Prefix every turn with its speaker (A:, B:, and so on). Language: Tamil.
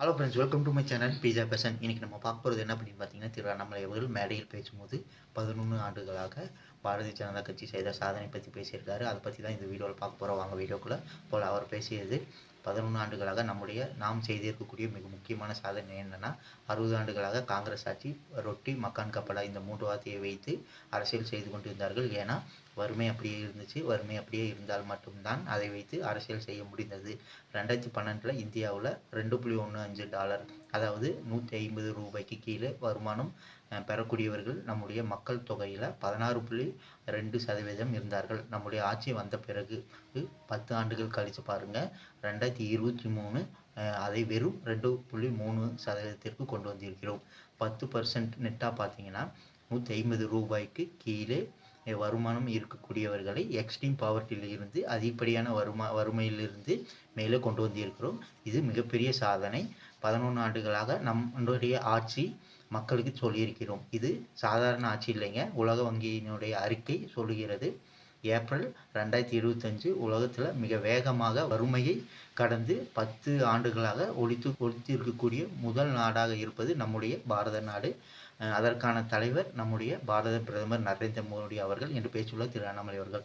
A: Hello friends welcome to my channel பீஜா பேசன் இன்றைக்கி நம்ம பார்க்க போகிறது என்ன அப்படின்னு பார்த்தீங்கன்னா திருவண்ணாமலை அவர்கள் மேடையில் பேசும்போது பதினொன்று ஆண்டுகளாக பாரதிய ஜனதா கட்சி செய்த சாதனை பற்றி பேசியிருக்காரு. அதை பற்றி தான் இந்த வீடியோவில் பார்க்க போகிறோம் வாங்க வீடியோக்குள்ளே போல் அவர் பேசியது பதினொன்று ஆண்டுகளாக நம்முடைய நாம் செய்திருக்கக்கூடிய மிக முக்கியமான சாதனை என்னென்னா அறுபது ஆண்டுகளாக காங்கிரஸ் ஆட்சி ரொட்டி மக்கான் கப்பலா இந்த மூன்று வார்த்தையை வைத்து அரசியல் செய்து கொண்டிருந்தார்கள். ஏன்னா வறுமை அப்படியே இருந்துச்சு. வறுமை அப்படியே இருந்தால் மட்டும்தான் அதை வைத்து அரசியல் செய்ய முடிந்தது. ரெண்டாயிரத்தி பன்னெண்டில் இந்தியாவில் ரெண்டு புள்ளி ஒன்று அஞ்சு டாலர் அதாவது நூற்றி ஐம்பது ரூபாய்க்கு கீழே வருமானம் பெறக்கூடியவர்கள் நம்முடைய மக்கள் தொகையில் பதினாறு புள்ளி ரெண்டு சதவீதம் இருந்தார்கள். நம்முடைய ஆட்சி வந்த பிறகு பத்து ஆண்டுகள் கழித்து பாருங்கள் ரெண்டாயிரத்தி இருபத்தி மூணு அதை வெறும் ரெண்டு புள்ளி மூணு சதவீதத்திற்கு கொண்டு வந்திருக்கிறோம். பத்து பர்சன்ட் நெட்டாக பார்த்தீங்கன்னா நூற்றி ஐம்பது ரூபாய்க்கு கீழே வருமானம் இருக்கக்கூடியவர்களை எக்ஸ்ட்ரீம் பவர்ட்டியிலிருந்து அதிகப்படியான வருமா வறுமையிலிருந்து மேலே கொண்டு வந்திருக்கிறோம். இது மிகப்பெரிய சாதனை. பதினொன்று ஆண்டுகளாக நம்மளுடைய ஆட்சி மக்களுக்கு சொல்லியிருக்கிறோம். இது சாதாரண ஆட்சி இல்லைங்க. உலக வங்கியினுடைய அறிக்கை சொல்லுகிறது. ஏப்ரல் ரெண்டாயிரத்தி இருபத்தஞ்சு உலகத்தில் மிக வேகமாக வறுமையை கடந்து பத்து ஆண்டுகளாக ஒழித்து ஒழித்திருக்கக்கூடிய முதல் நாடாக இருப்பது நம்முடைய பாரத நாடு. அதற்கான தலைவர் நம்முடைய பாரத பிரதமர் நரேந்திர மோடி அவர்கள் என்று பேச்சுள்ள திரு அண்ணாமலை அவர்கள்.